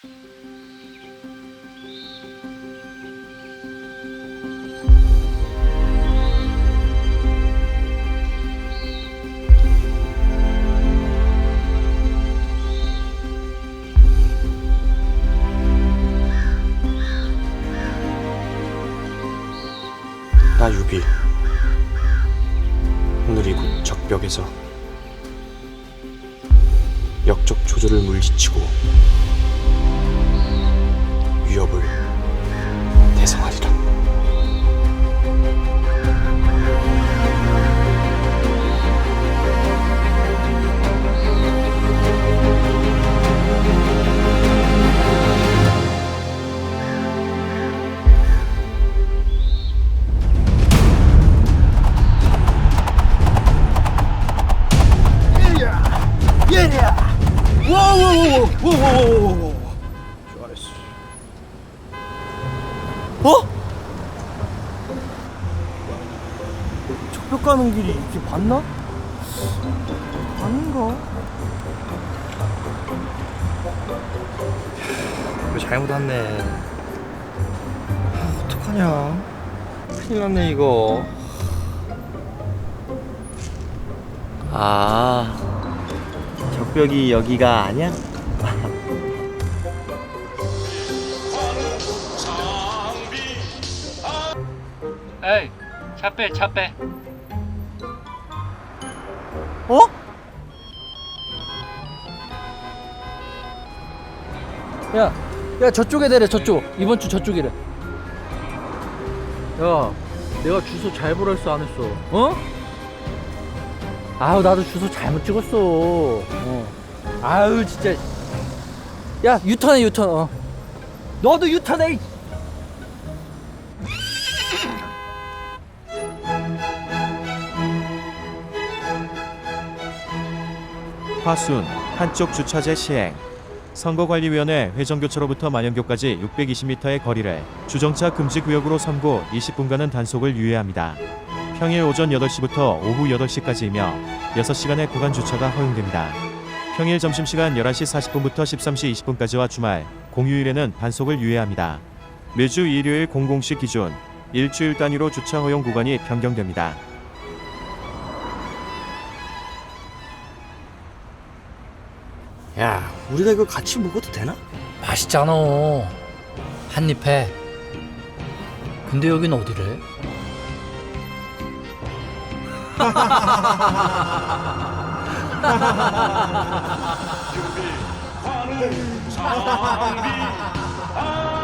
나 유비. 오늘이 곧 적벽에서 역적 조조를 물리치고 오오오오오오 좋아했어 어? 벽 가는 길이 이렇게 맞나? 아닌가? 이거 잘못 왔네 아, 어떡하냐 큰일 났네 이거 아 적벽이 여기가 아니야? 에이 차 빼 차 빼. 어? 야, 야 저쪽에 대래 저쪽 이번 주 저쪽이래. 야, 내가 주소 잘 보냈어 안 했어? 어? 아우 나도 주소 잘못 찍었어. 어. 아유 진짜. 야 유턴해 유턴. 어. 너도 유턴해. 이 화순 한쪽 주차제 시행 선거관리위원회 회전교차로부터 만연교까지 620m의 거리를 주정차 금지 구역으로 선고 20분간은 단속을 유예합니다. 평일 오전 8시부터 오후 8시까지이며 6시간의 구간 주차가 허용됩니다. 평일 점심시간 11시 40분부터 13시 20분까지와 주말, 공휴일에는 단속을 유예합니다. 매주 일요일 00시 기준 일주일 단위로 주차 허용 구간이 변경됩니다. 야 우리가 이거 같이 먹어도 되나? 맛있잖아. 한입 해. 근데 여긴 어디래? 유비, 화는 장비, 아.